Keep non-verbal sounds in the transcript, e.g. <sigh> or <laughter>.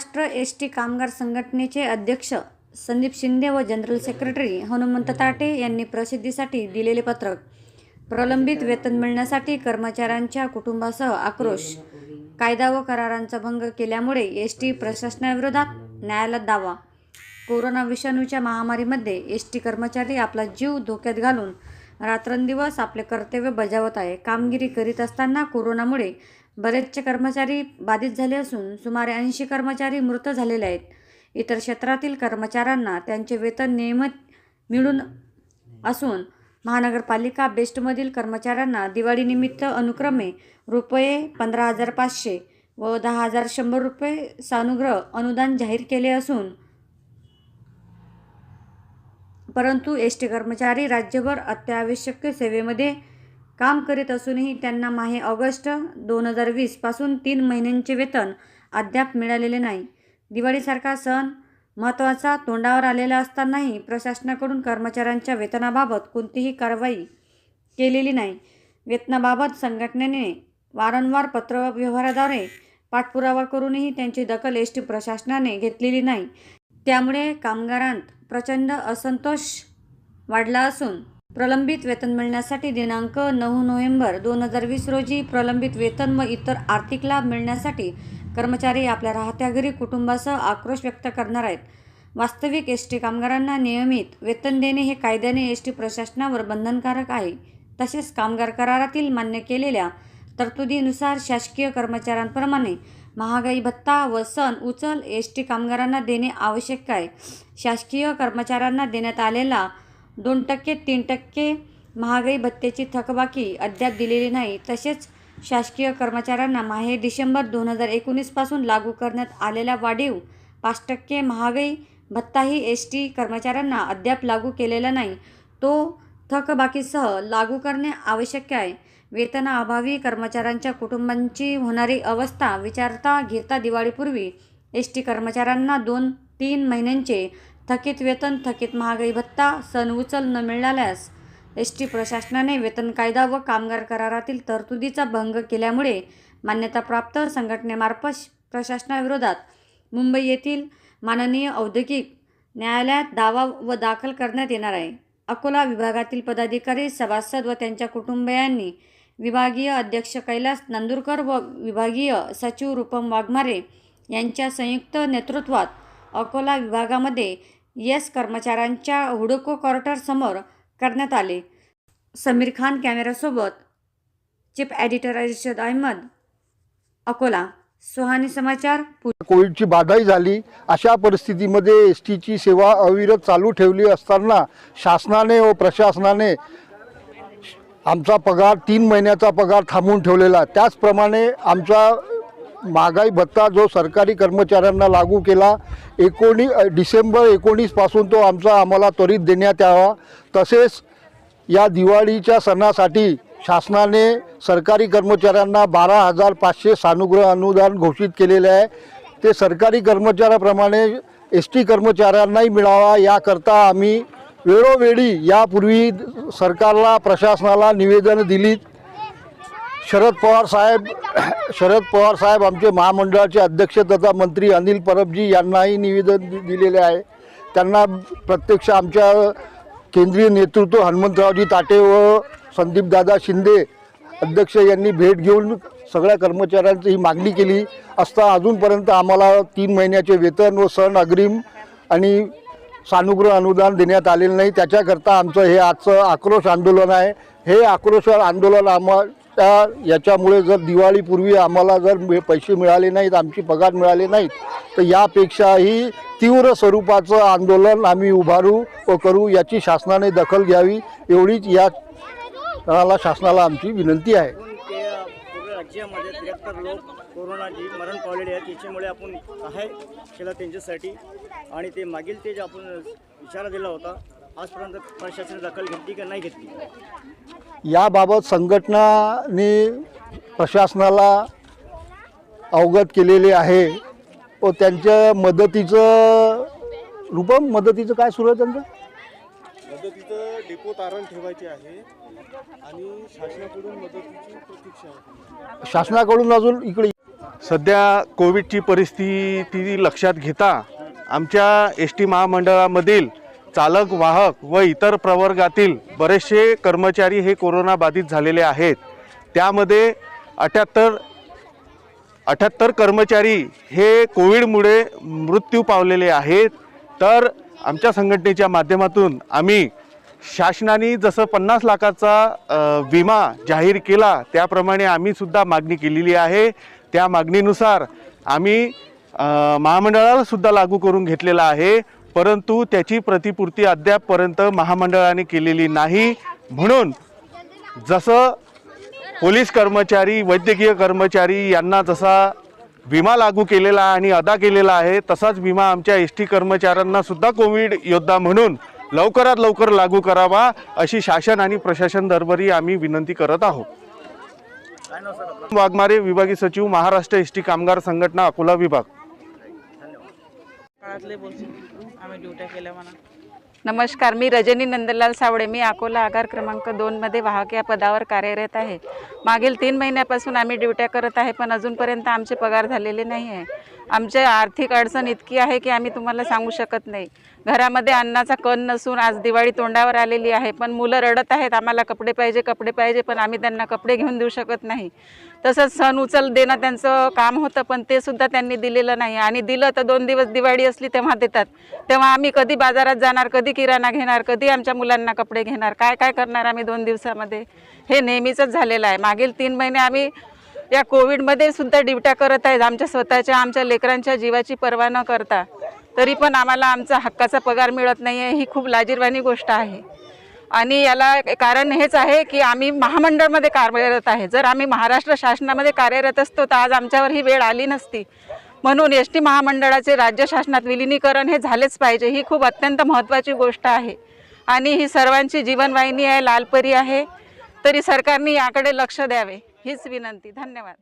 Maharashtra S T कामगार संघटनेचे अध्यक्ष संदीप शिंदे व जनरल सेक्रेटरी हनुमंत ताटे यांनी प्रसिद्धीसाठी दिलेले पत्रक. प्रलंबित वेतन मिळण्यासाठी कर्मचाऱ्यांच्या कुटुंबासह आक्रोश कायदा व करारांचा भंग केल्यामुळे एस टी प्रशासनाविरोधात न्यायालयात दावा. कोरोना विषाणूच्या महामारीमध्ये एस टी कर्मचारी आपला जीव धोक्यात घालून रात्रंदिवस आपले कर्तव्य बजावत आहे. कामगिरी करीत असताना कोरोनामुळे बरेचसे कर्मचारी बाधित झाले असून सुमारे ऐंशी कर्मचारी मृत झालेले आहेत. इतर क्षेत्रातील कर्मचाऱ्यांना त्यांचे वेतन नियमित मिळून असून महानगरपालिका बेस्टमधील कर्मचाऱ्यांना दिवाळीनिमित्त अनुक्रमे रुपये पंधरा हजार पाचशे व दहा हजार शंभर रुपये सानुग्रह अनुदान जाहीर केले असून परंतु एस टी कर्मचारी राज्यभर अत्यावश्यक सेवेमध्ये काम करीत असूनही त्यांना माहे ऑगस्ट दोन हजार वीसपासून तीन महिन्यांचे वेतन अद्याप मिळालेले नाही. दिवाळीसारखा सण महत्त्वाचा तोंडावर आलेला असतानाही प्रशासनाकडून कर्मचाऱ्यांच्या वेतनाबाबत कोणतीही कारवाई केलेली नाही. वेतनाबाबत संघटनेने वारंवार पत्रव्यवहाराद्वारे पाठपुरावा करूनही त्यांची दखल एस टी प्रशासनाने घेतलेली नाही. त्यामुळे कामगारांत प्रचंड असंतोष वाढला असून प्रलंबित वेतन मिळण्यासाठी दिनांक नऊ नोव्हेंबर दोन हजार वीस रोजी प्रलंबित वेतन व इतर आर्थिक लाभ मिळण्यासाठी कर्मचारी आपल्या राहत्या घरी कुटुंबासह आक्रोश व्यक्त करणार आहेत. वास्तविक एस टी कामगारांना नियमित वेतन देणे हे कायद्याने एस टी प्रशासनावर बंधनकारक आहे. तसेच कामगार करारातील मान्य केलेल्या तरतुदीनुसार शासकीय कर्मचाऱ्यांप्रमाणे महागाई भत्ता व सण उचल एस टी कामगारांना देणे आवश्यक आहे. शासकीय कर्मचाऱ्यांना देण्यात आलेला दोन टक्के तीन टक्के महागाई भत्त्याची थकबाकी अद्याप दिलेली नाही. तसेच शासकीय कर्मचाऱ्यांना माहे डिसेंबर दोन हजार एकोणीसपासून लागू करण्यात आलेला वाढीव पाच टक्के महागाई भत्ताही एस टी कर्मचाऱ्यांना अद्याप लागू केलेला नाही. तो थकबाकीसह लागू करणे आवश्यक आहे. वेतनाअभावी कर्मचाऱ्यांच्या कुटुंबांची होणारी अवस्था विचारता घेता दिवाळीपूर्वी एस टी कर्मचाऱ्यांना दोन तीन महिन्यांचे थकीत वेतन थकीत महागाई भत्ता सण उचल न मिळाल्यास एस टी प्रशासनाने वेतन कायदा व कामगार करारातील तरतुदीचा भंग केल्यामुळे मान्यताप्राप्त संघटनेमार्फत प्रशासनाविरोधात मुंबई येथील माननीय औद्योगिक न्यायालयात दावा व दाखल करण्यात येणार आहे. अकोला विभागातील पदाधिकारी सभासद व त्यांच्या कुटुंबियांनी विभागीय अध्यक्ष कैलास नंदुरकर व विभागीय सचिव रूपम वाघमारे यांच्या संयुक्त नेतृत्वात अकोला विभागामध्ये येस कर्मचाऱ्यांच्या हुडको क्वार्टरसमोर करण्यात आले. समीर खान कॅमेरासोबत चीफ एडिटर अर्शद अहमद अकोला. सुहानी समाचार कोविडची बाधाही झाली. अशा परिस्थितीमध्ये एस टीची सेवा अविरत चालू ठेवली असताना शासनाने व प्रशासनाने आमचा पगार तीन महिन्याचा पगार थांबवून ठेवलेला. त्याचप्रमाणे आमचा महागाई भत्ता जो सरकारी कर्मचाऱ्यांना लागू केला एकोणी डिसेंबर एकोणीसपासून तो आमचा आम्हाला त्वरित देण्यात यावा. तसेच या दिवाळीच्या सणासाठी शासनाने सरकारी कर्मचाऱ्यांना बारा हजार पाचशे सानुग्रह अनुदान घोषित केलेले आहे. ते सरकारी कर्मचाऱ्याप्रमाणे एस टी कर्मचाऱ्यांनाही मिळावा याकरता आम्ही वेळोवेळी यापूर्वी सरकारला प्रशासनाला निवेदनं दिलीत. शरद पवार साहेब <coughs> शरद पवार साहेब आमचे महामंडळाचे अध्यक्ष तथा मंत्री अनिल परबजी यांनाही निवेदन दिलेले आहे. त्यांना प्रत्यक्ष आमच्या केंद्रीय नेतृत्व हनुमंतरावजी ताटे व संदीपदादा शिंदे अध्यक्ष यांनी भेट घेऊन सगळ्या कर्मचाऱ्यांची ही मागणी केली. असता अजूनपर्यंत आम्हाला तीन महिन्याचे वेतन व सण अग्रिम आणि सानुग्रह अनुदान देण्यात आलेलं नाही. त्याच्याकरता आमचं हे आजचं आक्रोश आंदोलन आहे. हे आक्रोश आंदोलन आम्हाला याच्यामुळे जर दिवाळीपूर्वी आम्हाला जर पैसे मिळाले नाहीत आमची पगार मिळाले नाहीत तर यापेक्षाही तीव्र स्वरूपाचं आंदोलन आम्ही उभारू व करू याची शासनाने दखल घ्यावी एवढीच या ला शासनाला आमची विनंती आहे. राज्यामध्ये त्र्याहत्तर लोक कोरोनाची मरण पावलेले आहेत त्याच्यामुळे आपण सहाय्य केलं त्यांच्यासाठी. आणि ते मागील ते जे आपण इशारा दिला होता आजपर्यंत प्रशासनाने दखल घेतली का नाही घेतली? याबाबत संघटनाने प्रशासनाला अवगत केलेले आहे. व त्यांच्या मदतीचं रूपम मदतीचं काय सुरू आहे त्यांचं? मदतीचं डेपो तारण ठेवायचे आहे. आणि शासनाकडून मदतीची प्रतीक्षा आहे. शासनाकडून अजून इकडे सध्या कोविडची परिस्थिती लक्षात घेता आमच्या एस टी महामंडळामधील चालक वाहक व इतर प्रवर्गातील बरेचसे कर्मचारी हे कोरोना बाधित झालेले आहेत. त्यामध्ये अठ्याहत्तर अठ्याहत्तर कर्मचारी हे कोविडमुळे मृत्यू पावलेले आहेत. तर आमच्या संघटनेच्या माध्यमातून आम्ही शासनाने जसं पन्नास लाखाचा विमा जाहीर केला त्याप्रमाणे आम्हीसुद्धा मागणी केलेली आहे. त्या मागणीनुसार आम्ही महामंडळालासुद्धा लागू करून घेतलेला आहे. परंतु त्याची प्रतिपूर्ती अद्यापपर्यंत महामंडळाने केलेली नाही. म्हणून जसं पोलीस कर्मचारी वैद्यकीय कर्मचारी यांना जसा विमा लागू केलेला आणि अदा केलेला आहे तसाच विमा आमच्या एस टी कर्मचाऱ्यांनासुद्धा कोविड योद्धा म्हणून लवकरात लवकर लागू करावा अशी शासन आणि प्रशासन दरबारी आम्ही विनंती करत आहोत. वाघमारे विभागीय सचिव महाराष्ट्र एस टी कामगार संघटना अकोला विभाग. काळातले बोलतो आम्ही ड्युट्या केल्या म्हणा. नमस्कार मी रजनी नंदलाल सावळे. मी अकोला आगार क्रमांक दोनमध्ये वाहक या पदावर कार्यरत आहे. मागील तीन महिन्यापासून आम्ही ड्युट्या करत आहे पण अजूनपर्यंत आमचे पगार झालेले नाही आहे. आमच्या आर्थिक अडचण इतकी आहे की आम्ही तुम्हाला सांगू शकत नाही. घरामध्ये अन्नाचा कण नसून आज दिवाळी तोंडावर आलेली आहे पण मुलं रडत आहेत आम्हाला कपडे पाहिजे कपडे पाहिजे पण आम्ही त्यांना कपडे घेऊन देऊ शकत नाही. तसंच सण उचल देणं त्यांचं काम होतं पण ते सुद्धा त्यांनी दिलेलं नाही. आणि दिलं तर दोन दिवस दिवाळी असली तेव्हा देतात. तेव्हा आम्ही कधी बाजारात जाणार कधी किराणा घेणार कधी आमच्या मुलांना कपडे घेणार काय काय करणार आम्ही दोन दिवसामध्ये? हे नेहमीचंच झालेलं आहे. मागील तीन महिने आम्ही या कोविडमध्ये सुद्धा ड्युट्या करत आहेत. आमच्या स्वतःच्या आमच्या लेकरांच्या जीवाची पर्वा न करता. तरी पण आम्हाला आमचा हक्काचा पगार मिळत नाही आहे ही खूप लाजीरवाणी गोष्ट आहे. आणि याला कारण हेच आहे की आम्ही महामंडळमध्ये कार्यरत आहे. जर आम्ही महाराष्ट्र शासनामध्ये कार्यरत असतो तर आज आमच्यावर ही वेळ आली नसती. म्हणून एस टी महामंडळाचे राज्य शासनात विलिनीकरण हे झालेच पाहिजे ही खूप अत्यंत महत्त्वाची गोष्ट आहे. आणि ही सर्वांची जीवनवाहिनी आहे लालपरी आहे. तरी सरकारने याकडे लक्ष द्यावे. हीच विनंती. धन्यवाद.